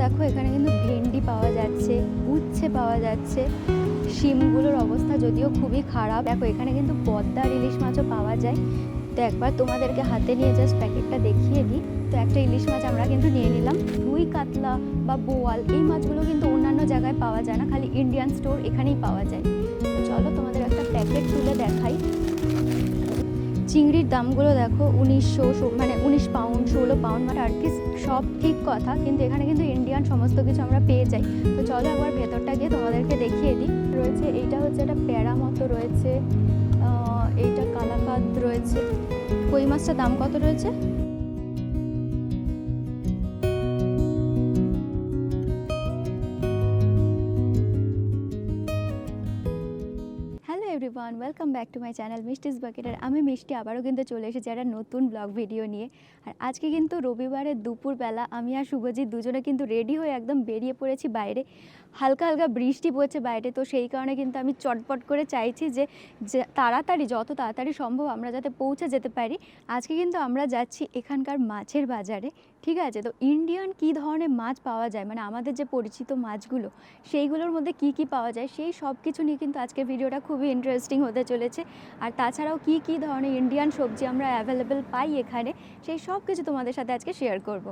দেখো, এখানে কিন্তু ভেন্ডি পাওয়া যাচ্ছে, উচ্ছে পাওয়া যাচ্ছে। শিমগুলোর অবস্থা যদিও খুবই খারাপ। দেখো, এখানে কিন্তু পদ্মার ইলিশ মাছও পাওয়া যায়। তো একবার তোমাদেরকে হাতে নিয়ে জাস্ট প্যাকেটটা দেখিয়ে দিই। তো একটা ইলিশ মাছ আমরা কিন্তু নিয়ে নিলাম। রুই কাতলা বা বোয়াল, এই মাছগুলো কিন্তু অন্যান্য জায়গায় পাওয়া যায় না, খালি ইন্ডিয়ান স্টোর এখানেই পাওয়া যায়। তো চলো তোমাদের একটা প্যাকেট তুলে দেখাই। চিংড়ির দামগুলো দেখো উনিশশো মানে উনিশ পাউন্ড ষোলো পাউন্ড মানে আর কি সব ঠিক কথা, কিন্তু এখানে কিন্তু ইন্ডিয়ান সমস্ত কিছু আমরা পেয়ে যাই। তো চলো একবার ভেতরটা গিয়ে তোমাদেরকে দেখিয়ে দিই। রয়েছে, এইটা হচ্ছে একটা প্যারা মতো রয়েছে এইটা কালাকাত রয়েছে। কই মাছটার দাম কত রয়েছে? Everyone welcome back to my channel Mishti's বাকেটার আমি মিষ্টি আবারও কিন্তু চলে এসেছি একটা নতুন ব্লগ ভিডিও নিয়ে। আর আজকে কিন্তু রবিবারের দুপুরবেলা আমি আর শুভজিৎ দুজনে কিন্তু রেডি হয়ে একদম বেরিয়ে পড়েছি বাইরে। হালকা হালকা বৃষ্টি পড়ছে বাইরে, তো সেই কারণে কিন্তু আমি চটপট করে চাইছি যে তাড়াতাড়ি, যত তাড়াতাড়ি সম্ভব আমরা যাতে পৌঁছে যেতে পারি। আজকে কিন্তু আমরা যাচ্ছি এখানকার মাছের বাজারে, ঠিক আছে? তো ইন্ডিয়ান কী ধরনের মাছ পাওয়া যায়? মানে আমাদের যে পরিচিত মাছগুলো, সেইগুলোর মধ্যে কি কি পাওয়া যায়? সেই সব কিছু নিয়ে কিন্তু আজকের ভিডিওটা খুবই ইন্টারেস্টিং হতে চলেছে। আর তাছাড়াও কি কি ধরনের ইন্ডিয়ান সবজি আমরা অ্যাভেলেবেল পাই এখানে, সেই সব কিছু তোমাদের সাথে আজকে শেয়ার করব।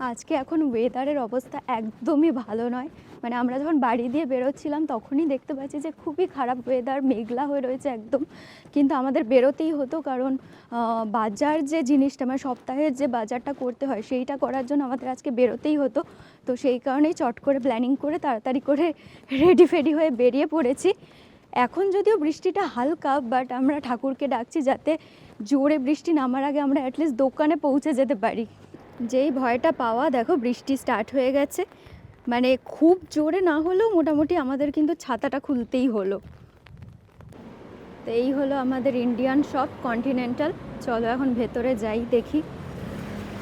আজকে এখন ওয়েদারের অবস্থা একদমই ভালো নয়। মানে আমরা যখন বাড়ি দিয়ে বেরোচ্ছিলাম, তখনই দেখতে পাচ্ছি যে খুবই খারাপ ওয়েদার মেঘলা হয়ে রয়েছে একদম। কিন্তু আমাদের বেরোতেই হতো কারণ বাজার যে জিনিসটা মানে সপ্তাহের যে বাজারটা করতে হয়, সেইটা করার জন্য আমাদের আজকে বেরোতেই হতো। তো সেই কারণেই চট করে প্ল্যানিং করে তাড়াতাড়ি করে রেডি ফেডি হয়ে বেরিয়ে পড়েছি। এখন যদিও বৃষ্টিটা হালকা বাট আমরা ঠাকুরকে ডাকছি যাতে জোরে বৃষ্টি নামার আগে আমরা অ্যাটলিস্ট দোকানে পৌঁছে যেতে পারি। যেই ভয়টা পাওয়া, দেখো বৃষ্টি স্টার্ট হয়ে গেছে। মানে খুব জোরে না হলেও মোটামুটি আমাদের কিন্তু ছাতাটা খুলতেই হলো। তো এই হলো আমাদের ইন্ডিয়ান শপ কন্টিনেন্টাল চলো এখন ভেতরে যাই, দেখি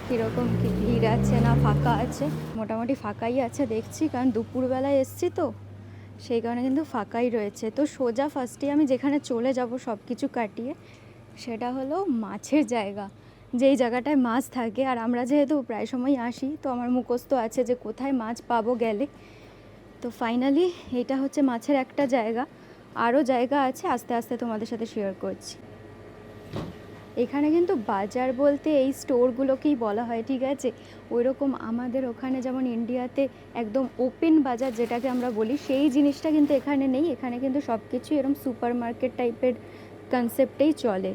কীরকম কি ভিড় আছে না ফাঁকা আছে। মোটামুটি ফাঁকাই আছে দেখছি, কারণ দুপুরবেলায় এসছি তো। সেই কারণে কিন্তু ফাঁকাই রয়েছে। তো সোজা ফার্স্টে আমি যেখানে চলে যাব সব কিছু কাটিয়ে, সেটা হলো মাছের জায়গা। যেই জায়গাটায় মাছ থাকে, আর আমরা যেহেতু প্রায় সময় আসি, তো আমার মুখস্থ আছে যে কোথায় মাছ পাবো গেলে। তো ফাইনালি এটা হচ্ছে মাছের একটা জায়গা। আরও জায়গা আছে, আস্তে আস্তে তোমাদের সাথে শেয়ার করছি। এখানে কিন্তু বাজার বলতে এই স্টোরগুলোকেই বলা হয়, ঠিক আছে? ওই রকম আমাদের ওখানে যেমন ইন্ডিয়াতে একদম ওপেন বাজার যেটাকে আমরা বলি, সেই জিনিসটা কিন্তু এখানে নেই। এখানে কিন্তু সব কিছু এরকম সুপার মার্কেট টাইপের কনসেপ্টেই চলে।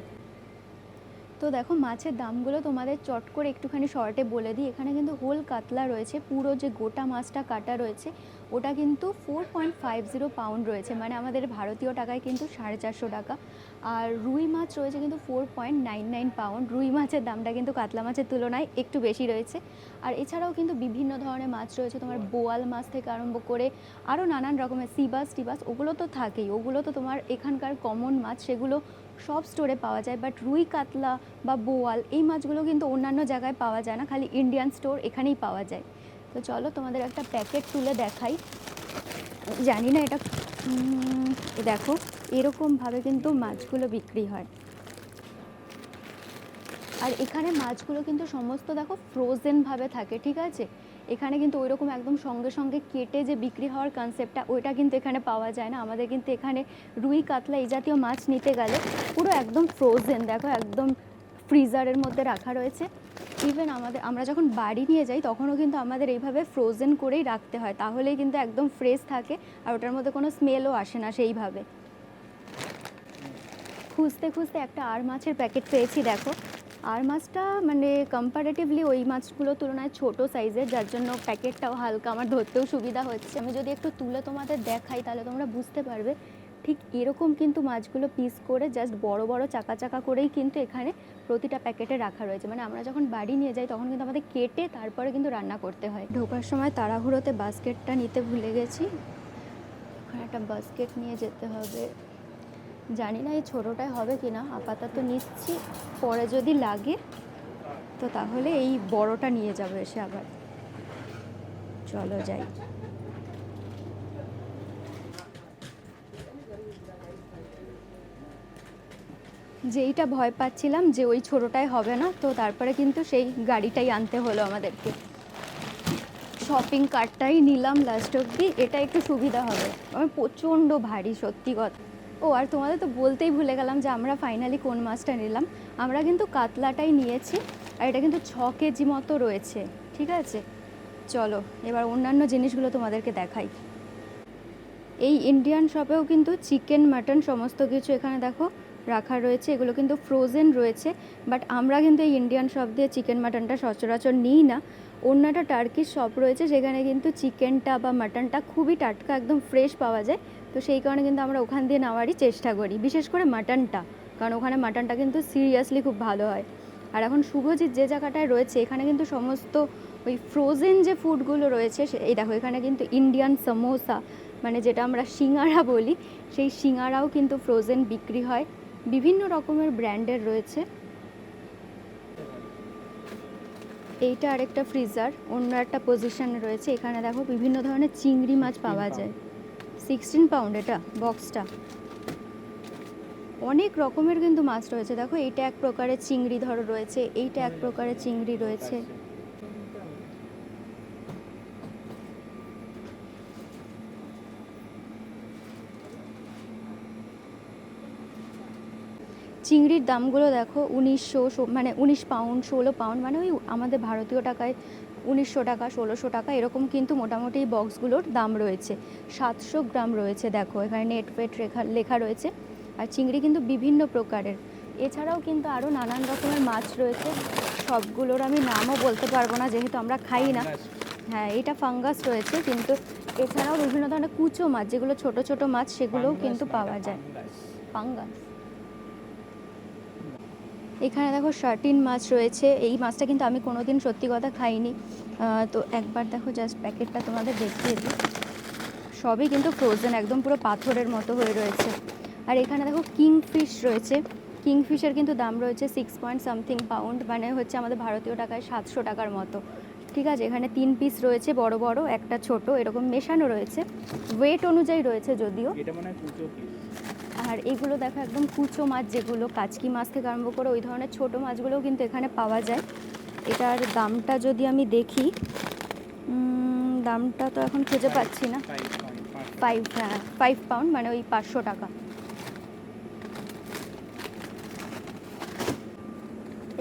তো দেখো মাছের দামগুলো তোমাদের চট করে একটুখানি শর্টে বলে দিই। এখানে কিন্তু হোল কাতলা রয়েছে, পুরো যে গোটা মাছটা কাটা রয়েছে, ওটা কিন্তু four point five zero pound রয়েছে। মানে আমাদের ভারতীয় টাকায় কিন্তু সাড়ে চারশো টাকা। আর রুই মাছ রয়েছে কিন্তু four point nine nine pound রুই মাছের দামটা কিন্তু কাতলা মাছের তুলনায় একটু বেশি রয়েছে। আর এছাড়াও কিন্তু বিভিন্ন ধরনের মাছ রয়েছে, তোমার বোয়াল মাছ থেকে আরম্ভ করে আরও নানান রকমের, সিবাস টিবাস, ওগুলো তো থাকেই। ওগুলো তো তোমার এখানকার কমন মাছ, সেগুলো সব স্টোরে পাওয়া যায় বাট রুই কাতলা বা বোয়াল এই মাছগুলো কিন্তু অন্যান্য জায়গায় পাওয়া যায় না, খালি ইন্ডিয়ান স্টোর এখানেই পাওয়া যায়। তো চলো তোমাদের একটা প্যাকেট তুলে দেখাই। জানি না এটা দেখো এরকমভাবে কিন্তু মাছগুলো বিক্রি হয়। আর এখানে মাছগুলো কিন্তু সমস্ত দেখো ফ্রোজেনভাবে থাকে, ঠিক আছে? এখানে কিন্তু ওইরকম একদম সঙ্গে সঙ্গে কেটে যে বিক্রি হওয়ার কনসেপ্টটা ওইটা কিন্তু এখানে পাওয়া যায় না। আমাদের কিন্তু এখানে রুই, কাতলা এই জাতীয় মাছ নিতে গেলে পুরো একদম ফ্রোজেন দেখো একদম ফ্রিজারের মধ্যে রাখা রয়েছে। ইভেন আমাদের, আমরা যখন বাড়ি নিয়ে যাই, তখনও কিন্তু আমাদের এইভাবে ফ্রোজেন করেই রাখতে হয়। তাহলেই কিন্তু একদম ফ্রেশ থাকে আর ওটার মধ্যে কোনো স্মেলও আসে না সেইভাবে। খুঁজতে খুঁজতে একটা আর মাছের প্যাকেট পেয়েছি, দেখো। আর মাছটা মানে কম্পারেটিভলি ওই মাছগুলোর তুলনায় ছোট সাইজের যার জন্য প্যাকেটটাও হালকা, আমার ধরতেও সুবিধা হচ্ছে। আমি যদি একটু তুলে তোমাদের দেখাই, তাহলে তোমরা বুঝতে পারবে। ঠিক এরকম কিন্তু মাছগুলো পিস করে জাস্ট বড় বড়, চাকা চাকা করেই কিন্তু এখানে প্রতিটা প্যাকেটে রাখা রয়েছে। মানে আমরা যখন বাড়ি নিয়ে যাই, তখন কিন্তু আমাদের কেটে তারপরে কিন্তু রান্না করতে হয়। ঢোকার সময় তাড়াহুড়োতে বাস্কেটটা নিতে ভুলে গেছি। ওখানে একটা বাস্কেট নিয়ে যেতে হবে। জানি না এই ছোটোটায় হবে কি না আপাতত নিচ্ছি, পরে যদি লাগে, তো তাহলে এই বড়টা নিয়ে যাব এসে আবার। চলো যাই। যেইটা ভয় পাচ্ছিলাম যে ওই ছোটোটায় হবে না, তো তারপরে কিন্তু সেই গাড়িটাই আনতে হলো আমাদেরকে। শপিং কার্টটাই নিলাম লাস্ট অব্দি এটা একটু সুবিধা হবে। আমার প্রচণ্ড ভারী, সত্যি কথা। ও, আর তোমাদের তো বলতেই ভুলে গেলাম যে আমরা ফাইনালি কোন মাছটা নিলাম। আমরা কিন্তু কাতলাটাই নিয়েছি, আর এটা কিন্তু ছ কেজি মতো রয়েছে, ঠিক আছে? চলো, এবার অন্যান্য জিনিসগুলো তোমাদেরকে দেখাই। এই ইন্ডিয়ান শপেও কিন্তু চিকেন মাটন সমস্ত কিছু এখানে দেখো রাখা রয়েছে, এগুলো কিন্তু ফ্রোজেন রয়েছে বাট আমরা কিন্তু এই ইন্ডিয়ান শপ দিয়ে চিকেন মাটনটা সচরাচর নিই না। অন্য একটা টার্কির শপ রয়েছে সেখানে কিন্তু চিকেনটা বা মাটনটা খুবই টাটকা, একদম ফ্রেশ পাওয়া যায়। তো সেই কারণে কিন্তু আমরা ওখান দিয়ে নেওয়ারই চেষ্টা করি বিশেষ করে মাটনটা। কারণ ওখানে মাটনটা কিন্তু সিরিয়াসলি খুব ভালো হয়। আর এখন শুভজিৎ যে জায়গাটায় রয়েছে এখানে কিন্তু সমস্ত ওই ফ্রোজেন যে ফুডগুলো রয়েছে সে- এই দেখো এখানে কিন্তু ইন্ডিয়ান সমোসা মানে যেটা আমরা সিঙ্গারা বলি সেই সিঙ্গারাও কিন্তু ফ্রোজেন বিক্রি হয়। বিভিন্ন রকমের ব্র্যান্ডের রয়েছে। এইটা আরেকটা ফ্রিজার অন্য একটা পজিশনে রয়েছে। এখানে দেখো বিভিন্ন ধরনের চিংড়ি মাছ পাওয়া যায়। সিক্সটিন পাউন্ড এটা বক্সটা অনেক রকমের কিন্তু মাছ রয়েছে। দেখো, এইটা এক প্রকারের চিংড়ি ধরো রয়েছে, এইটা এক প্রকারের চিংড়ি রয়েছে। চিংড়ির দামগুলো দেখো, উনিশশো মানে উনিশ পাউন্ড ষোলো পাউন্ড মানে ওই আমাদের ভারতীয় টাকায় উনিশশো টাকা ষোলোশো টাকা এরকম কিন্তু মোটামুটি এই বক্সগুলোর দাম রয়েছে। সাতশো গ্রাম রয়েছে দেখো এখানে নেট ফেট রেখা লেখা রয়েছে। আর চিংড়ি কিন্তু বিভিন্ন প্রকারের। এছাড়াও কিন্তু আরও নানান রকমের মাছ রয়েছে। সবগুলোর আমি নামও বলতে পারব না যেহেতু আমরা খাই না। হ্যাঁ এটা ফাঙ্গাস রয়েছে কিন্তু এছাড়াও বিভিন্ন ধরনের কুচো মাছ যেগুলো ছোট ছোট মাছ সেগুলোও কিন্তু পাওয়া যায়। ফাঙ্গাস। এখানে দেখো শার্টিন মাছ রয়েছে। এই মাছটা কিন্তু আমি কোনো দিন সত্যি কথা খাইনি। তো একবার দেখো জাস্ট প্যাকেটটা তোমাদের দেখিয়ে দিই। সবই কিন্তু ফ্রোজেন একদম পুরো পাথরের মতো হয়ে রয়েছে। আর এখানে দেখো কিংফিশ রয়েছে। কিংফিশের কিন্তু দাম রয়েছে সিক্স পয়েন্ট সামথিং পাউন্ড মানে হচ্ছে আমাদের ভারতীয় টাকায় সাতশো টাকার মতো। ঠিক আছে, এখানে তিন পিস রয়েছে, বড় বড়, একটা ছোট, এরকম মেশানো রয়েছে। ওয়েট অনুযায়ী রয়েছে যদিও। আর এগুলো দেখো একদম কুচো মাছ যেগুলো কাচকি মাছ থেকে আরম্ভ করে ওই ধরনের ছোট মাছগুলোও কিন্তু এখানে পাওয়া যায়। এটার দামটা যদি আমি দেখি দামটা তো এখন খুঁজে পাচ্ছি না। ফাইভ হ্যাঁ ফাইভ পাউন্ড মানে ওই পাঁচশো টাকা।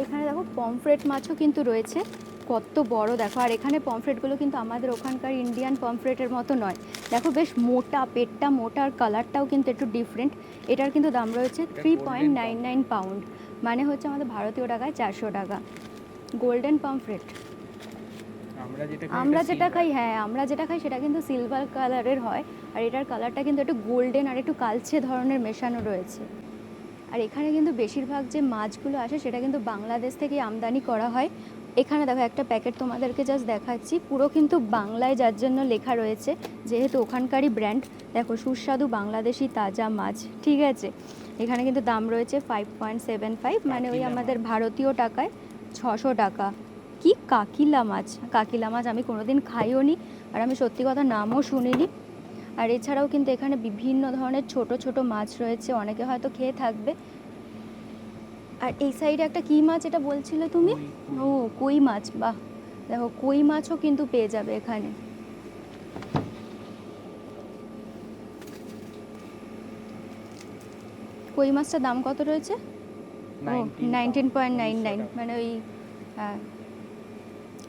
এখানে দেখো পমফ্রেট মাছও কিন্তু রয়েছে। কত বড় দেখো আর এখানে পমফ্রেটগুলো কিন্তু আমাদের ওখানকার ইন্ডিয়ান পমফ্রেটের মতো নয়। দেখো বেশ মোটা পেটটা মোটা আর কালারটাও কিন্তু একটু ডিফারেন্ট এটার কিন্তু দাম রয়েছে three point nine nine pound মানে হচ্ছে আমাদের ভারতীয় টাকায় চারশো টাকা। Golden pomfret. আমরা যেটা খাই হ্যাঁ আমরা যেটা খাই সেটা কিন্তু সিলভার কালারের হয়। আর এটার কালারটা কিন্তু একটু গোল্ডেন আর একটু কালচে ধরনের মেশানো রয়েছে। আর এখানে কিন্তু বেশিরভাগ যে মাছগুলো আসে সেটা কিন্তু বাংলাদেশ থেকে আমদানি করা হয়। এখানে দেখো একটা প্যাকেট তোমাদেরকে জাস্ট দেখাচ্ছি। পুরো কিন্তু বাংলায় যার জন্য লেখা রয়েছে যেহেতু ওখানকারই ব্র্যান্ড দেখো সুস্বাদু বাংলাদেশি তাজা মাছ ঠিক আছে? এখানে কিন্তু দাম রয়েছে ফাইভ পয়েন্ট সেভেন ফাইভ মানে ওই আমাদের ভারতীয় টাকায় ছশো টাকা। কি কাকিলা মাছ? কাকিলা মাছ আমি কোনোদিন খাইও নি আর আমি সত্যি কথা নামও শুনিনি। আর এছাড়াও কিন্তু এখানে বিভিন্ন ধরনের ছোট ছোট মাছ রয়েছে অনেকে হয়তো খেয়ে থাকবে। আর এই সাইডে একটা কী মাছ এটা বলছিলে তুমি? ও কই মাছ বাহ। দেখো কই মাছও কিন্তু পেয়ে যাবে এখানে। কই মাছটার দাম কত রয়েছে? ও 19 নাইনটিন পয়েন্ট নাইন নাইন মানে ওই হ্যাঁ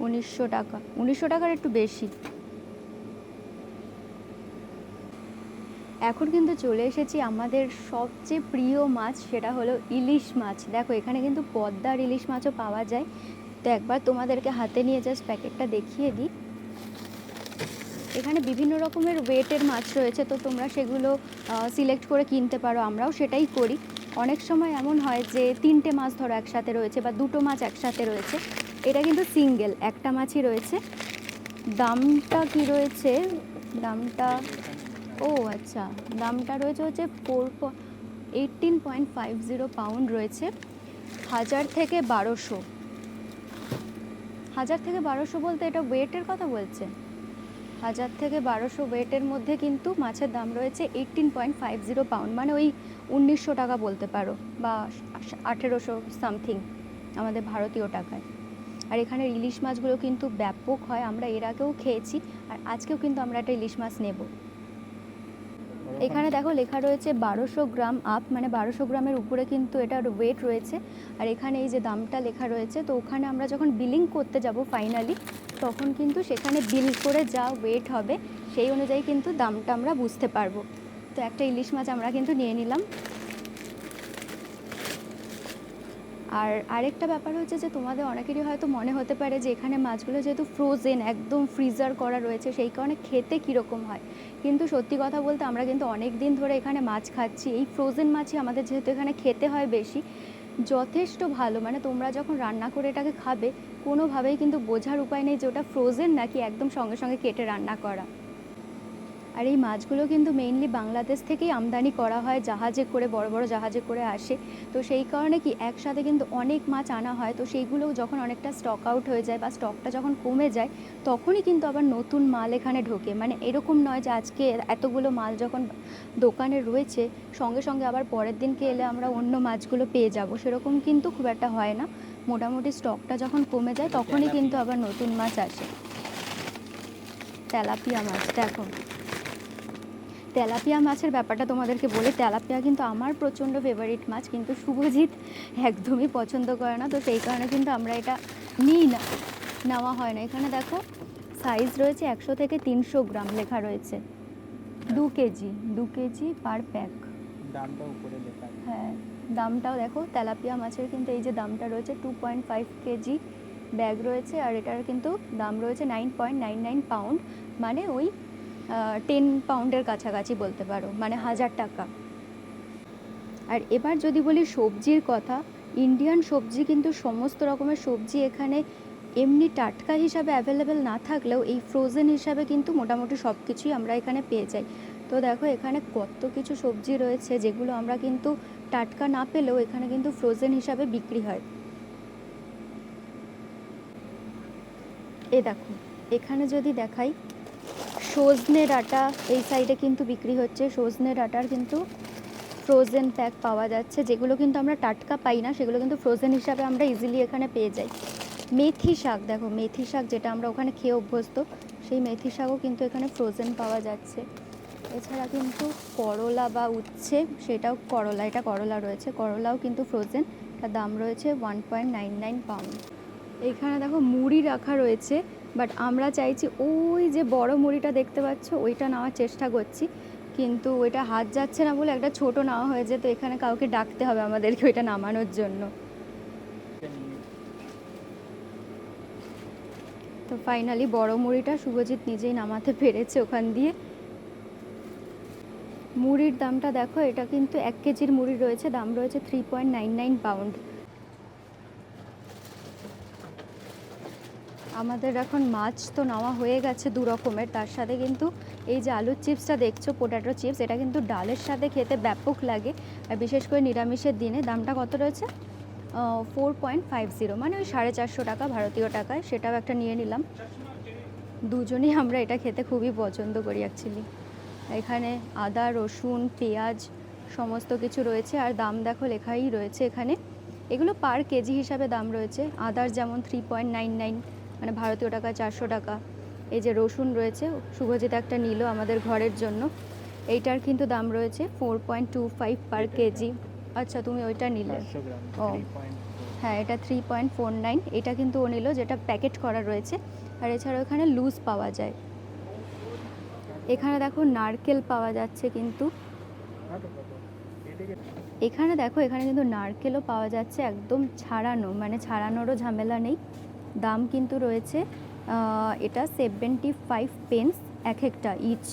উনিশশো টাকা। উনিশশো টাকার একটু বেশি। এখন কিন্তু চলে এসেছি আমাদের সবচেয়ে প্রিয় মাছ, সেটা হলো ইলিশ মাছ। দেখো, এখানে কিন্তু পদ্মার ইলিশ মাছও পাওয়া যায়। তো একবার তোমাদেরকে হাতে নিয়ে জাস্ট প্যাকেটটা দেখিয়ে দিই। এখানে বিভিন্ন রকমের ওয়েটের মাছ রয়েছে, তো তোমরা সেগুলো সিলেক্ট করে কিনতে পারো, আমরাও সেটাই করি। অনেক সময় এমন হয় যে তিনটে মাছ ধরো একসাথে রয়েছে বা দুটো মাছ একসাথে রয়েছে। এটা কিন্তু সিঙ্গেল একটা মাছই রয়েছে। দামটা কি রয়েছে? দামটা ও আচ্ছা। দামটা রয়েছে হচ্ছে four eighteen point five zero pound রয়েছে। হাজার থেকে বারোশো। হাজার থেকে বারোশো বলতে এটা ওয়েটের কথা বলছে? হাজার থেকে বারোশো ওয়েটের মধ্যে কিন্তু মাছের দাম রয়েছে eighteen point five zero pound মানে ওই উনিশশো টাকা বলতে পারো বা আঠেরোশো সামথিং আমাদের ভারতীয় টাকায়। আর এখানে ইলিশ মাছগুলো কিন্তু ব্যাপক হয়, আমরা এর আগেও খেয়েছি, আর আজকেও কিন্তু আমরা একটা ইলিশ মাছ নেব। এখানে দেখো লেখা রয়েছে বারোশো গ্রাম আপ মানে বারোশো গ্রামের উপরে কিন্তু এটার ওয়েট রয়েছে। আর এখানে এই যে দামটা লেখা রয়েছে, তো ওখানে আমরা যখন বিলিং করতে যাব ফাইনালি তখন কিন্তু সেখানে বিল করে যা ওয়েট হবে, সেই অনুযায়ী কিন্তু দামটা আমরা বুঝতে পারব। তো একটা ইলিশ মাছ আমরা কিন্তু নিয়ে নিলাম। আর আরেকটা ব্যাপার হচ্ছে যে তোমাদের অনেকেরই হয়তো মনে হতে পারে যে এখানে মাছগুলো যেহেতু ফ্রোজেন একদম ফ্রিজার করা রয়েছে, সেই কারণে খেতে কীরকম হয়। কিন্তু সত্যি কথা বলতে আমরা কিন্তু অনেক দিন ধরে এখানে মাছ খাচ্ছি। এই ফ্রোজেন মাছই আমাদের যেহেতু এখানে খেতে হয় বেশি, যথেষ্ট ভালো। মানে তোমরা যখন রান্না করে এটাকে খাবে, কোনোভাবেই কিন্তু বোঝার উপায় নেই যে ওটা ফ্রোজেন নাকি একদম সঙ্গে সঙ্গে কেটে রান্না করা। আর এই মাছগুলো কিন্তু মেইনলি বাংলাদেশ থেকেই আমদানি করা হয়, জাহাজে করে, বড় বড় জাহাজে করে আসে। তো সেই কারণে কি একসাথে কিন্তু অনেক মাছ আনা হয়, তো সেইগুলো যখন অনেকটা স্টক আউট হয়ে যায় বা স্টকটা যখন কমে যায়, তখনই কিন্তু আবার নতুন মাল এখানে ঢোকে। মানে এরকম নয় যে আজকে এতগুলো মাল যখন দোকানে রয়েছে, সঙ্গে সঙ্গে আবার পরের দিনকে এলে আমরা অন্য মাছগুলো পেয়ে যাব। সেরকম কিন্তু খুব একটা হয় না। মোটামুটি স্টকটা যখন কমে যায়, তখনই কিন্তু আবার নতুন মাছ আসে। তেলাপিয়া মাছ দেখো তেলাপিয়া মাছের ব্যাপারটা তোমাদেরকে বলি তেলাপিয়া কিন্তু আমার প্রচণ্ড ফেভারিট মাছ কিন্তু শুভজিৎ একদমই পছন্দ করে না। তো সেই কারণে কিন্তু আমরা এটা নিই না নেওয়া হয় না। এখানে দেখো সাইজ রয়েছে একশো থেকে তিনশো গ্রাম লেখা রয়েছে। দু কেজি দু কেজি পার প্যাক দামটা উপরে লেখা হ্যাঁ দামটাও দেখো তেলাপিয়া মাছের কিন্তু এই যে দামটা রয়েছে two point five KG bag রয়েছে আর এটার কিন্তু দাম রয়েছে nine point nine nine pound মানে ওই টেন পাউন্ডের কাছাকাছি বলতে পারো মানে হাজার টাকা। আর এবার যদি বলি সবজির কথা ইন্ডিয়ান সবজি কিন্তু সমস্ত রকমের সবজি এখানে এমনি টাটকা হিসাবে অ্যাভেলেবেল না থাকলেও এই ফ্রোজেন হিসাবে কিন্তু মোটামুটি সব কিছুই আমরা এখানে পেয়ে যাই। তো দেখো, এখানে কত কিছু সবজি রয়েছে যেগুলো আমরা কিন্তু টাটকা না পেলেও এখানে কিন্তু ফ্রোজেন হিসাবে বিক্রি হয়। এ দেখো, এখানে যদি দেখাই সজনে ডাটা, এই সাইডে কিন্তু বিক্রি হচ্ছে। সজনে ডাটার কিন্তু ফ্রোজেন প্যাক পাওয়া যাচ্ছে, যেগুলো কিন্তু আমরা টাটকা পাই না, সেগুলো কিন্তু ফ্রোজেন হিসাবে আমরা ইজিলি এখানে পেয়ে যাই। মেথি শাক, দেখো, মেথি শাক যেটা আমরা ওখানে খেয়ে অভ্যস্ত, সেই মেথি শাকও কিন্তু এখানে ফ্রোজেন পাওয়া যাচ্ছে। এছাড়া কিন্তু করলা বা উচ্ছে, সেটাও করলা, এটা করলা রয়েছে, করলাও কিন্তু ফ্রোজেন তার দাম রয়েছে one point nine nine pound এখানে দেখো, মুড়ি রাখা রয়েছে বাট আমরা চাইছি ওই যে বড় মুড়িটা দেখতে পাচ্ছ, ওইটা নেওয়ার চেষ্টা করছি। কিন্তু ওইটা হাত যাচ্ছে না বলে একটা ছোট নেওয়া হয়েছে, তো এখানে কাউকে ডাকতে হবে আমাদেরকে ওইটা নামানোর জন্য। তো ফাইনালি বড় মুড়িটা শুভজিৎ নিজেই নামাতে পেরেছে ওখান দিয়ে। মুড়ির দামটা দেখো, এটা কিন্তু এক কেজির মুড়ি রয়েছে, দাম রয়েছে three point nine nine pound আমাদের এখন মাছ তো নেওয়া হয়ে গেছে দু রকমের। তার সাথে কিন্তু এই যে আলুর চিপসটা দেখছ পোটাটো চিপস এটা কিন্তু ডালের সাথে খেতে ব্যাপক লাগে। আর বিশেষ করে নিরামিষের দিনে দামটা কত রয়েছে? ফোর পয়েন্ট ফাইভ জিরো মানে ওই সাড়ে চারশো টাকা ভারতীয় টাকায় সেটাও একটা নিয়ে নিলাম। দুজনেই আমরা এটা খেতে খুবই পছন্দ করি অ্যাকচুয়ালি এখানে আদা, রসুন, পেঁয়াজ সমস্ত কিছু রয়েছে, আর দাম দেখো লেখাই রয়েছে এখানে। এগুলো পার কেজি হিসাবে দাম রয়েছে। আদার যেমন থ্রি পয়েন্ট নাইন নাইন মানে ভারতীয় টাকা চারশো টাকা। এই যে রসুন রয়েছে শুভজিৎ একটা নিল আমাদের ঘরের জন্য। এইটার কিন্তু দাম রয়েছে four point two five per KG. আচ্ছা তুমি ওইটা নিলে। ও। হ্যাঁ এটা থ্রি পয়েন্ট ফোর নাইন এটা কিন্তু ও নিল যেটা প্যাকেট করা রয়েছে। আর এছাড়াও এখানে লুজ পাওয়া যায়। এখানে দেখো নারকেল পাওয়া যাচ্ছে কিন্তু। এখানে দেখো এখানে কিন্তু নারকেলও পাওয়া যাচ্ছে একদম ছাড়ানো মানে ছাড়ানোরও ঝামেলা নেই। দাম কিন্তু রয়েছে এটা সেভেন্টি ফাইভ পেন্স এক একটা ইচ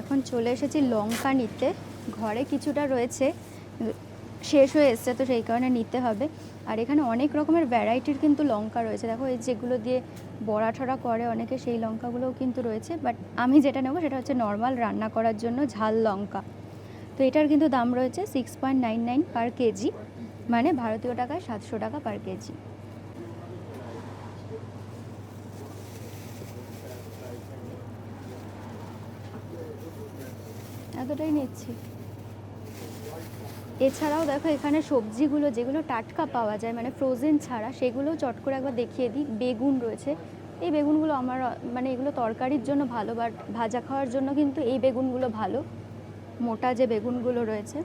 এখন চলে এসেছি লঙ্কা নিতে। ঘরে কিছুটা রয়েছে, শেষ হয়ে এসছে, তো সেই কারণে নিতে হবে। আর এখানে অনেক রকমের ভ্যারাইটির কিন্তু লঙ্কা রয়েছে। দেখো, এই যেগুলো দিয়ে বড়া ঠড়া করে অনেকে, সেই লঙ্কাগুলোও কিন্তু রয়েছে। বাট আমি যেটা নেব সেটা হচ্ছে নর্মাল রান্না করার জন্য ঝাল লঙ্কা। তো এটার কিন্তু দাম রয়েছে six point nine nine per KG মানে ভারতীয় টাকায় সাতশো টাকা পার কেজি। এতটাই নিচ্ছি। এছাড়াও দেখো এখানে সবজিগুলো, যেগুলো টাটকা পাওয়া যায় মানে ফ্রোজেন ছাড়া, সেগুলো চট করে একবার দেখিয়ে দিই। বেগুন রয়েছে। এই বেগুনগুলো আমার মানে এগুলো তরকারির জন্য ভালো, বাট ভাজা খাওয়ার জন্য কিন্তু এই বেগুনগুলো ভালো। মোটা যে বেগুনগুলো রয়েছে।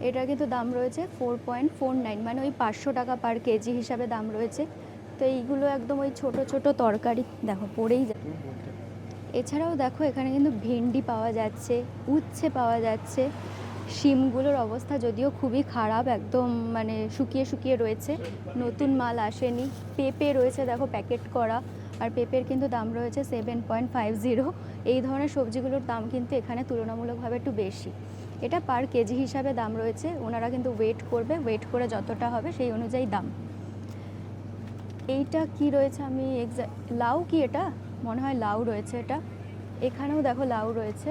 এটার কিন্তু দাম রয়েছে ফোর পয়েন্ট ফোর নাইন মানে ওই পাঁচশো টাকা পার কেজি হিসাবে দাম রয়েছে। তো এইগুলো একদম ওই ছোট ছোট তরকারি, দেখো পড়েই পারো। এছাড়াও দেখো এখানে কিন্তু ভেন্ডি পাওয়া যাচ্ছে, উচ্ছে পাওয়া যাচ্ছে। শিমগুলোর অবস্থা যদিও খুবই খারাপ, একদম মানে শুকিয়ে শুকিয়ে রয়েছে। নতুন মাল আসেনি। পেঁপে রয়েছে, দেখো প্যাকেট করা। আর পেঁপের কিন্তু দাম রয়েছে সেভেন পয়েন্ট ফাইভ জিরো এই ধরনের সবজিগুলোর দাম কিন্তু এখানে তুলনামূলকভাবে একটু বেশি। এটা পার কেজি হিসাবে দাম রয়েছে। ওনারা কিন্তু ওয়েট করবে ওয়েট করে যতটা হবে সেই অনুযায়ী দাম। এইটা কি রয়েছে আমি এক্সা লাউ কি এটা? মনে হয় লাউ রয়েছে এটা। এখানেও দেখো লাউ রয়েছে।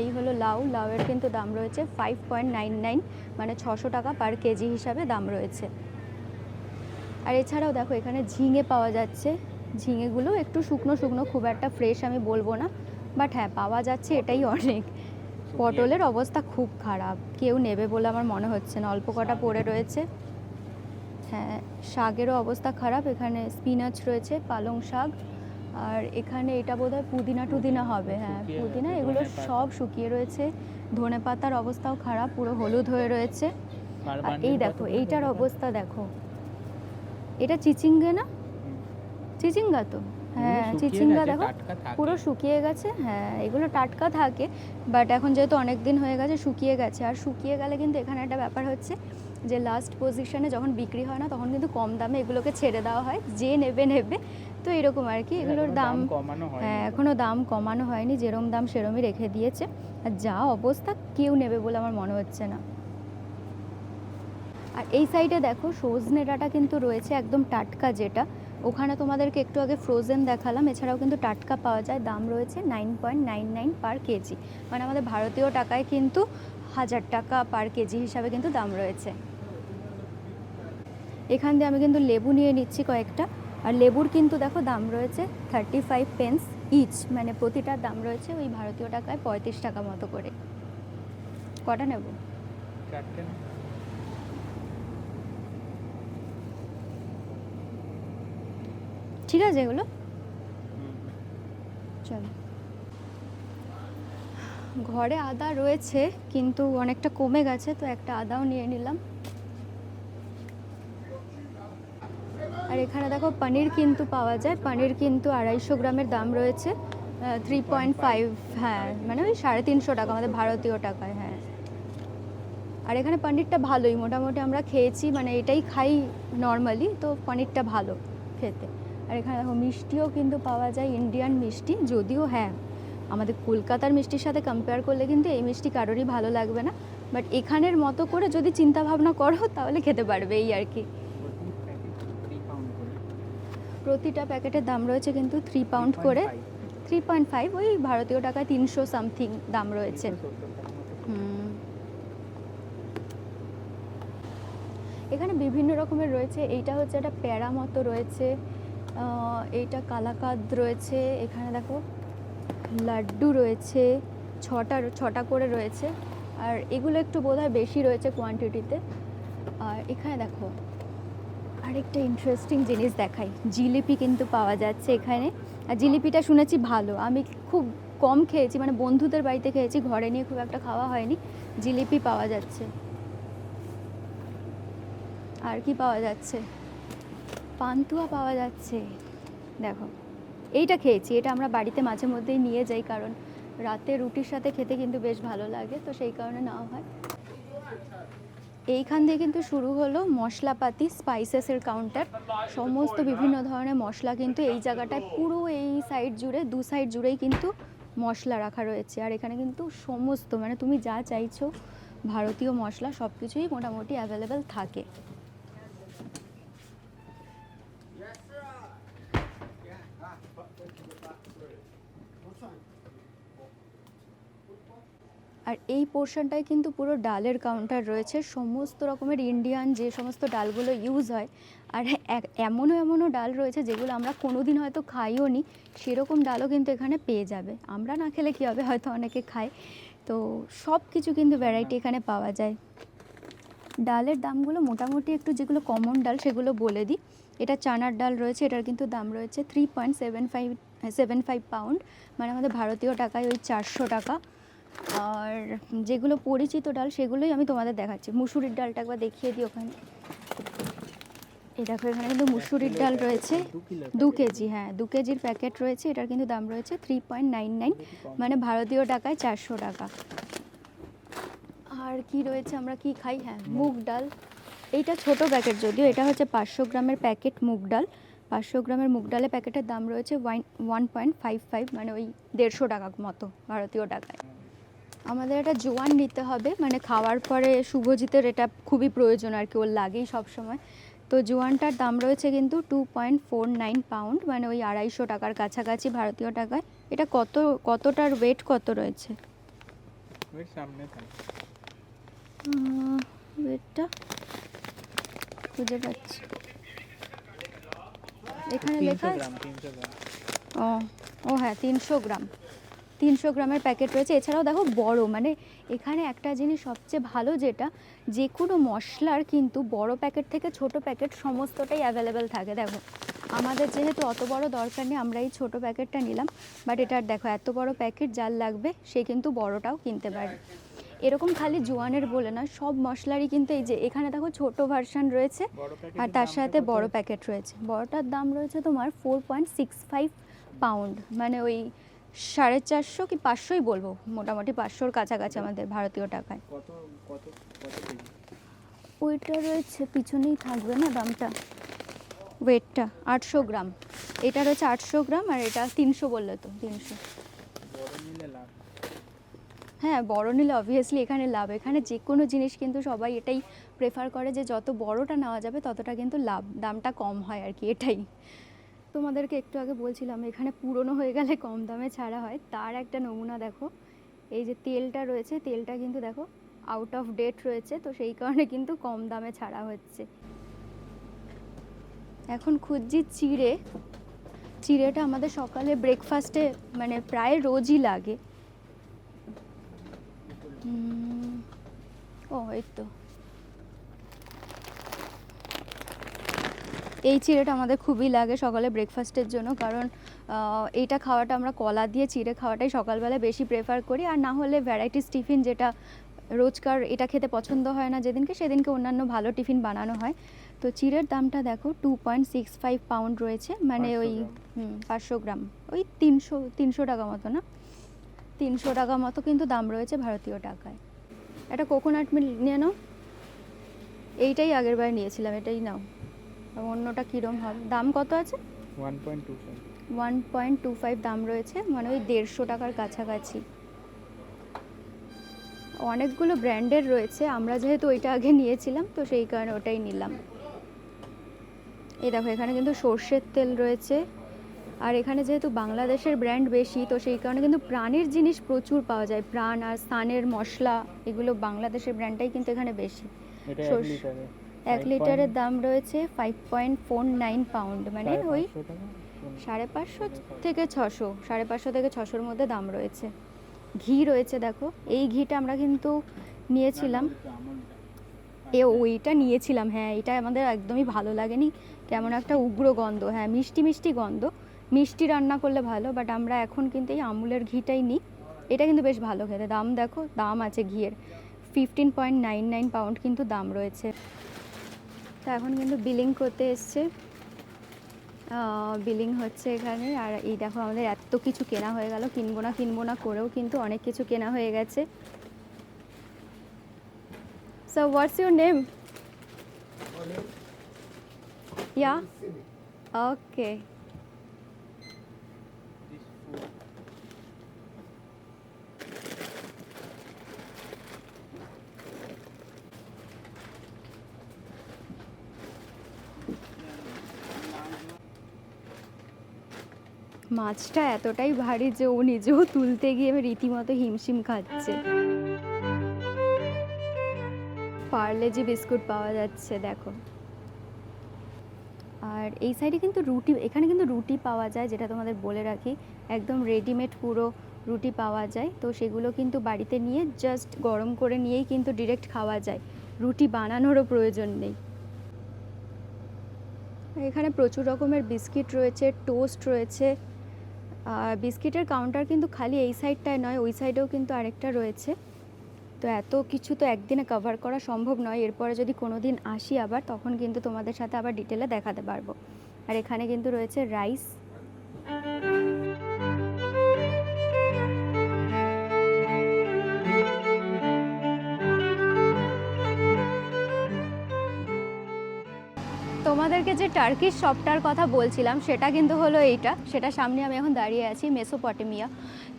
এই হলো লাউ। লাউয়ের কিন্তু দাম রয়েছে ফাইভ পয়েন্ট নাইন নাইন মানে ছশো টাকা পার কেজি হিসাবে দাম রয়েছে। আর এছাড়াও দেখো এখানে ঝিঙে পাওয়া যাচ্ছে। ঝিঙেগুলো একটু শুকনো শুকনো, খুব একটা ফ্রেশ আমি বলব না। বাট হ্যাঁ পাওয়া যাচ্ছে এটাই অনেক। পটলের অবস্থা খুব খারাপ। কেউ নেবে বলে আমার মনে হচ্ছে না। অল্প কটা পড়ে রয়েছে। হ্যাঁ শাকেরও অবস্থা খারাপ। এখানে স্পিনাচ রয়েছে পালং শাক। আর এখানে এটা বোধহয় পুদিনা টুদিনা হবে। হ্যাঁ পুদিনা এগুলো সব শুকিয়ে রয়েছে। ধনে পাতার অবস্থাও খারাপ পুরো হলুদ হয়ে রয়েছে। আর এই দেখো এইটার অবস্থা দেখো। এটা চিচিঙ্গা না। চিচিঙ্গা তো? হ্যাঁ চিচিঙ্গা দেখো পুরো শুকিয়ে গেছে হ্যাঁ এগুলো টাটকা থাকে বাট এখন যেহেতু অনেক দিন হয়ে গেছে শুকিয়ে গেছে আর শুকিয়ে গেলে কিন্তু এখানে একটা ব্যাপার হচ্ছে যে লাস্ট পজিশনে যখন বিক্রি হয় না তখন কিন্তু কম দামে এগুলোকে ছেড়ে দেওয়া হয় যে নেবে নেবে তো এরকম আর কি এগুলোর দাম হ্যাঁ এখনও দাম কমানো হয়নি যেরম দাম সেরমই রেখে দিয়েছে আর যা অবস্থা কেউ নেবে বলে আমার মনে হচ্ছে না। আর এই সাইডে দেখো সজনে ডাঁটা কিন্তু রয়েছে একদম টাটকা যেটা ওখানে তোমাদেরকে একটু আগে ফ্রোজেন দেখালাম, এছাড়াও কিন্তু টাটকা পাওয়া যায়, দাম রয়েছে nine point nine nine per KG মানে আমাদের ভারতীয় টাকায় কিন্তু হাজার টাকা পার কেজি হিসাবে কিন্তু দাম রয়েছে। এখান দিয়ে আমি কিন্তু লেবু নিয়ে নিচ্ছি কয়েকটা। আর লেবুর কিন্তু দেখো দাম রয়েছে থার্টি ফাইভ পেন্স ইচ মানে প্রতিটার দাম রয়েছে ওই ভারতীয় টাকায় পঁয়ত্রিশ টাকা মতো করে। কটা নেব চারটে না? ঠিক আছে এগুলো। চলো। ঘরে আদা রয়েছে, কিন্তু অনেকটা কমে গেছে, তো একটা আদাও নিয়ে নিলাম। আর এখানে দেখো পনির কিন্তু পাওয়া যায়। পনির কিন্তু আড়াইশো গ্রামের দাম রয়েছে। থ্রি পয়েন্ট ফাইভ হ্যাঁ মানে ওই সাড়ে তিনশো টাকা, আমাদের ভারতীয় টাকায় হ্যাঁ। আর এখানে পনিরটা ভালোই, মোটামুটি আমরা খেয়েছি মানে এটাই খাই নর্মালি তো পনিরটা ভালো খেতে। আর এখানে দেখো মিষ্টিও কিন্তু পাওয়া যায় ইন্ডিয়ান মিষ্টি। যদিও হ্যাঁ আমাদের কলকাতার মিষ্টির সাথে কম্পেয়ার করলে কিন্তু এই মিষ্টি কারোরই ভালো লাগবে না। বাট এখানের মতো করে যদি চিন্তা ভাবনা করো, তাহলে খেতে পারবে এই আর কি। প্রতিটা প্যাকেটের দাম রয়েছে কিন্তু থ্রি পাউন্ড করে। থ্রি পয়েন্ট ফাইভ ওই ভারতীয় টাকায় তিনশো সামথিং দাম রয়েছে। এখানে বিভিন্ন রকমের রয়েছে। এইটা হচ্ছে একটা প্যারা মতো রয়েছে। এইটা কালাকাদ রয়েছে, এখানে দেখো লাড্ডু রয়েছে, ছটা ছটা করে রয়েছে, আর এগুলো একটু বোধহয় বেশি রয়েছে কোয়ান্টিটিতে আর এখানে দেখো আরেকটা ইন্টারেস্টিং জিনিস দেখাই, জিলিপি কিন্তু পাওয়া যাচ্ছে এখানে। আর জিলিপিটা শুনেছি ভালো, আমি খুব কম খেয়েছি মানে বন্ধুদের বাড়িতে খেয়েছি, ঘরে নিয়ে খুব একটা খাওয়া হয়নি, জিলিপি পাওয়া যাচ্ছে। আর কি পাওয়া যাচ্ছে? পান্তুয়া পাওয়া যাচ্ছে। দেখো, এইটা খেয়েছি, এটা আমরা বাড়িতে মাঝে মধ্যেই নিয়ে যাই কারণ রাতে রুটির সাথে খেতে কিন্তু বেশ ভালো লাগে, তো সেই কারণে নেওয়া হয়। এইখান দিয়ে কিন্তু শুরু হলো মশলাপাতি, স্পাইসেসের কাউন্টার সমস্ত বিভিন্ন ধরনের মশলা কিন্তু এই জায়গাটায় পুরো এই সাইড জুড়ে, দু সাইড জুড়েই কিন্তু মশলা রাখা রয়েছে। আর এখানে কিন্তু সমস্ত মানে তুমি যা চাইছো, ভারতীয় মশলা সব কিছুই মোটামুটি অ্যাভেলেবেল থাকে। আর এই পোর্শনটায় কিন্তু পুরো ডালের কাউন্টার রয়েছে। সমস্ত রকমের ইন্ডিয়ান যে সমস্ত ডালগুলো ইউজ হয়, আর এমনও এমনও ডাল রয়েছে যেগুলো আমরা কোনো দিন হয়তো খাইও নি, সেরকম ডালও কিন্তু এখানে পেয়ে যাবে। আমরা না খেলে কী হবে? হয়তো অনেকে খায়। তো সব কিছু কিন্তু ভ্যারাইটি এখানে পাওয়া যায়। ডালের দামগুলো মোটামুটি একটু যেগুলো কমন ডাল সেগুলো বলে দিই। এটা চানার ডাল রয়েছে, এটার কিন্তু দাম রয়েছে three point seven five seven five pound মানে আমাদের ভারতীয় টাকায় ওই চারশো টাকা। আর যেগুলো পরিচিত ডাল সেগুলোই আমি তোমাদের দেখাচ্ছি। মুসুরির ডালটা একবার দেখিয়ে দিই ওখানে। এই দেখো এখানে কিন্তু মুসুরির ডাল রয়েছে। দু কেজি হ্যাঁ দু কেজির প্যাকেট রয়েছে। এটার কিন্তু দাম রয়েছে থ্রি পয়েন্ট নাইন নাইন মানে ভারতীয় টাকায় চারশো টাকা। আর কি রয়েছে আমরা কি খাই? হ্যাঁ মুগ ডাল। এইটা ছোট প্যাকেট যদিও এটা হচ্ছে পাঁচশো গ্রামের প্যাকেট মুগ ডাল। পাঁচশো গ্রামের মুগ ডালের প্যাকেটের দাম রয়েছে one one point five five মানে ওই দেড়শো টাকা মতো ভারতীয় টাকায়। আমাদের একটা জোয়ান নিতে হবে মানে খাওয়ার পরে শুভজিতের এটা খুবই প্রয়োজন আর কি ওর লাগেই সবসময়। তো জোয়ানটার দাম রয়েছে কিন্তু two point four nine pound মানে ওই আড়াইশো টাকার কাছাকাছি ভারতীয় টাকায়। এটা কত কতটার ওয়েট কত রয়েছে? ওয়েটটা খুঁজে পাচ্ছি। এখানে লেখা ও ও হ্যাঁ তিনশো গ্রাম। তিনশো গ্রামের প্যাকেট রয়েছে। এছাড়াও দেখো বড় মানে এখানে একটা জিনিস সবচেয়ে ভালো যেটা যে কোনো মশলার কিন্তু বড় প্যাকেট থেকে ছোট প্যাকেট সমস্তটাই অ্যাভেলেবেল থাকে। দেখো আমাদের যেহেতু অত বড় দরকার নেই আমরা এই ছোটো প্যাকেটটা নিলাম বাট এটার দেখো এত বড় প্যাকেট যার লাগবে সে কিন্তু বড়টাও কিনতে পারে। এরকম খালি জোয়ানের বলে না সব মশলারই কিন্তু এই যে এখানে দেখো ছোট ভার্সন রয়েছে আর তার সাথে বড় প্যাকেট রয়েছে। বড়টার দাম রয়েছে তোমার four point six five pound মানে ওই সাড়ে চারশো কি পাঁচশোই বলব? মোটামুটি পাঁচশোর কাছাকাছি আমাদের ভারতীয় টাকায়। ওইটা রয়েছে পিছনেই থাকবে না দামটা? ওয়েটটা আটশো গ্রাম। এটা রয়েছে আটশো গ্রাম আর এটা তিনশো বললে তো তিনশো। হ্যাঁ বড় নিলে অবভিয়াসলি এখানে লাভ। এখানে যে কোনো জিনিস কিন্তু সবাই এটাই প্রেফার করে যে যত বড়টা নেওয়া যাবে ততটা কিন্তু লাভ দামটা কম হয় আর কি এটাই। তোমাদেরকে একটু আগে বলছিলাম, এখানে পুরনো হয়ে গেলে কম দামে ছাড়া হয়। তার একটা নমুনা দেখো। এই যে তেলটা রয়েছে, তেলটা কিন্তু দেখো আউট অফ ডেট রয়েছে, তো সেই কারণে কিন্তু কম দামে ছাড়া হচ্ছে। এখন খুঁজছি চিড়ে। চিড়েটা আমাদের সকালে ব্রেকফাস্টে মানে প্রায় রোজই লাগে। ও এই তো। এই চিড়েটা আমাদের খুবই লাগে সকালে ব্রেকফাস্টের জন্য কারণ এইটা খাওয়াটা আমরা কলা দিয়ে চিড়ে খাওয়াটাই সকালবেলা বেশি প্রেফার করি। আর না হলে ভ্যারাইটিস টিফিন যেটা রোজকার এটা খেতে পছন্দ হয় না যেদিনকে সেদিনকে অন্যান্য ভালো টিফিন বানানো হয়। তো চিড়ের দামটা দেখো two point six five pound রয়েছে মানে ওই পাঁচশো গ্রাম। ওই তিনশো তিনশো টাকা মতো না? তিনশো টাকা মতো কিন্তু দাম রয়েছে ভারতীয় টাকায়। একটা কোকোনাট মিল নিয়ে নাও। এইটাই আগের বার নিয়েছিলাম এটাই নাও। আর অন্যটা কীরম হবে? দাম কত আছে? One point two five. One point two five দাম রয়েছে মানে ওই দেড়শো টাকার কাছাকাছি। অনেকগুলো ব্র্যান্ডের রয়েছে আমরা যেহেতু ওইটা আগে নিয়েছিলাম তো সেই কারণে ওটাই নিলাম। এই দেখো এখানে কিন্তু সর্ষের তেল রয়েছে আর এখানে যেহেতু বাংলাদেশের ব্র্যান্ড বেশি তো সেই কারণে কিন্তু প্রাণের জিনিস প্রচুর পাওয়া যায়। প্রাণ আর স্থানের মশলা এগুলো বাংলাদেশের ব্র্যান্ডটাই কিন্তু এখানে বেশি। এটা এক লিটারের দাম রয়েছে five point four nine pound মানে ওই সাড়ে পাঁচশো থেকে ছশো সাড়ে পাঁচশো থেকে ছশোর মধ্যে দাম রয়েছে। ঘি রয়েছে দেখো। এই ঘিটা আমরা কিন্তু নিয়েছিলাম। এ ওইটা নিয়েছিলাম হ্যাঁ এটা আমাদের একদমই ভালো লাগেনি। কেমন একটা উগ্র গন্ধ হ্যাঁ মিষ্টি মিষ্টি গন্ধ। মিষ্টি রান্না করলে ভালো বাট আমরা এখন কিন্তু এই আমুলের ঘিটাই নিই। এটা কিন্তু বেশ ভালো খেতে। দাম দেখো দাম আছে ঘিয়ের। Fifteen point nine nine pound কিন্তু দাম রয়েছে। তো এখন কিন্তু বিলিং করতে এসছে। বিলিং হচ্ছে এখানে। আর এই দেখো আমাদের এত কিছু কেনা হয়ে গেল। কিনবো না কিনবো না করেও কিন্তু অনেক কিছু কেনা হয়ে গেছে। So what's your name yeah okay মাছটা এতটাই ভারী যে ও নিজেও তুলতে গিয়ে রীতিমতো হিমশিম খাচ্ছে। পার্লেজি বিস্কুট পাওয়া যাচ্ছে, দেখো। আর এই সাইডে কিন্তু রুটি, এখানে কিন্তু রুটি পাওয়া যায়, যেটা তোমাদের বলে রাখি। একদম রেডিমেড পুরো রুটি পাওয়া যায়। তো সেগুলো কিন্তু বাড়িতে নিয়ে জাস্ট গরম করে নিয়েই কিন্তু ডিরেক্ট খাওয়া যায়। রুটি বানানোরও প্রয়োজন নেই। এখানে প্রচুর রকমের বিস্কিট রয়েছে টোস্ট রয়েছে বিস্কিটের কাউন্টার কিন্তু খালি এই সাইডটায় নয়, ওই সাইডেও কিন্তু আরেকটা রয়েছে। তো এত কিছু তো একদিনে কভার করা সম্ভব নয়। এরপরে যদি কোনো দিন আসি আবার, তখন কিন্তু তোমাদের সাথে আবার ডিটেলে দেখাতে পারব। আর এখানে কিন্তু রয়েছে রাইস তোমাদেরকে যে টার্কিশ শপটার কথা বলছিলাম, সেটা কিন্তু হলো এইটা। সেটা সামনে আমি এখন দাঁড়িয়ে আছি মেসোপটেমিয়া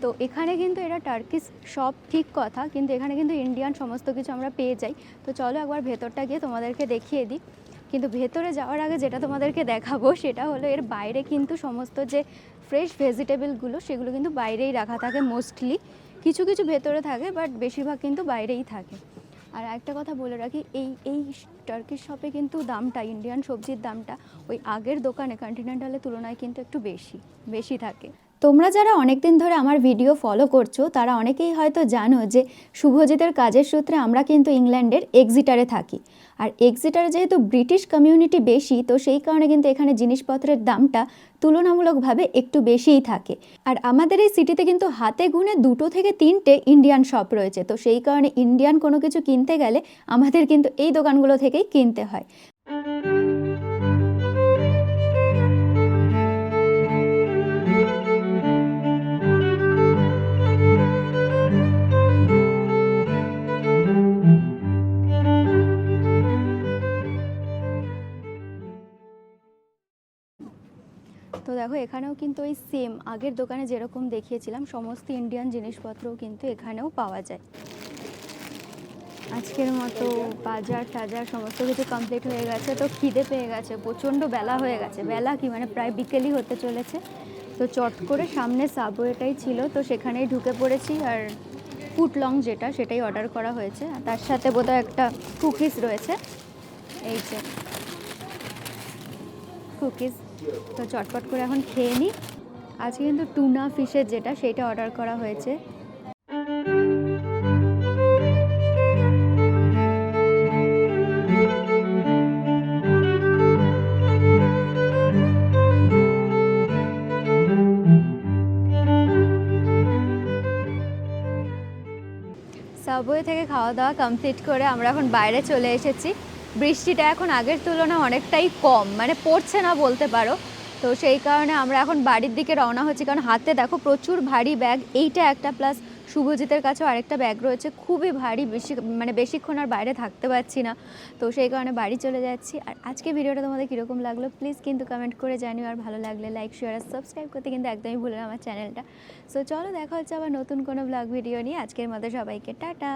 তো এখানে কিন্তু এটা টার্কিশ শপ ঠিক কথা, কিন্তু এখানে কিন্তু ইন্ডিয়ান সমস্ত কিছু আমরা পেয়ে যাই। তো চলো একবার ভেতরটা গিয়ে তোমাদেরকে দেখিয়ে দিই। কিন্তু ভেতরে যাওয়ার আগে যেটা তোমাদেরকে দেখাবো, সেটা হলো এর বাইরে কিন্তু সমস্ত যে ফ্রেশ ভেজিটেবলগুলো সেগুলো কিন্তু বাইরেই রাখা থাকে মোস্টলি কিছু কিছু ভেতরে থাকে বাট বেশিরভাগ কিন্তু বাইরেই থাকে। আর একটা কথা বলে রাখি, এই এই টার্কিশ শপে কিন্তু দামটা ইন্ডিয়ান সবজির দামটা ওই আগের দোকানে কন্টিনেন্টালের তুলনায় কিন্তু একটু বেশি বেশি থাকে। তোমরা যারা অনেক দিন ধরে আমার ভিডিও ফলো করছ, তারা অনেকেই হয়তো জানো যে শুভজিতের কাজের সূত্রে আমরা কিন্তু ইংল্যান্ডের এক্সিটারে থাকি। আর এক্সিটারে যেহেতু ব্রিটিশ কমিউনিটি বেশি, তো সেই কারণে কিন্তু এখানে জিনিসপত্রের দামটা তুলনামূলকভাবে একটু বেশিই থাকে। আর আমাদের এই সিটিতে কিন্তু হাতে গুনে দুটো থেকে তিনটে ইন্ডিয়ান শপ রয়েছে, তো সেই কারণে ইন্ডিয়ান কোনো কিছু কিনতে গেলে আমাদের কিন্তু এই দোকানগুলো থেকেই কিনতে হয়। দেখো, এখানেও কিন্তু ওই সেম আগের দোকানে যেরকম দেখিয়েছিলাম, সমস্ত ইন্ডিয়ান জিনিসপত্রও কিন্তু এখানেও পাওয়া যায়। আজকের মতো বাজার টাজার সমস্ত কিছু কমপ্লিট হয়ে গেছে। তো খিদে পেয়ে গেছে, প্রচণ্ড বেলা হয়ে গেছে। বেলা কি মানে প্রায় বিকেলই হতে চলেছে। তো চট করে সামনে সাবওয়েটাই ছিল, তো সেখানেই ঢুকে পড়েছি। আর ফুট লং যেটা, সেটাই অর্ডার করা হয়েছে। আর তার সাথে বোধহয় একটা কুকিজ রয়েছে। এই যে কুকিজ তো চটপট করে এখন খেয়ে নিই। আজকে কিন্তু টুনা ফিশের যেটা, সেটা অর্ডার করা হয়েছে। সাবওয়ে থেকে খাওয়া দাওয়া কমপ্লিট করে আমরা এখন বাইরে চলে এসেছি। বৃষ্টিটা এখন আগের তুলনায় অনেকটাই কম মানে পড়ছে না বলতে পারো। তো সেই কারণে আমরা এখন বাড়ির দিকে রওনা হচ্ছি, কারণ হাতে দেখো প্রচুর ভারী ব্যাগ, এইটা একটা প্লাস শুভজিতের কাছেও আরেকটা ব্যাগ রয়েছে, খুবই ভারী, বেশি মানে বেশিক্ষণ আর বাইরে থাকতে পারছি না। তো সেই কারণে বাড়ি চলে যাচ্ছি। আর আজকে ভিডিওটা তোমাদের কীরকম লাগল প্লিজ কিন্তু কমেন্ট করে জানিও, আর ভালো লাগলে লাইক শেয়ার আর সাবস্ক্রাইব করতে কিন্তু একদমই ভুলো আমার চ্যানেলটা সো চলো দেখা হচ্ছে আবার নতুন কোনো ব্লগ ভিডিও নিয়ে। আজকের মতো সবাইকে টাটা।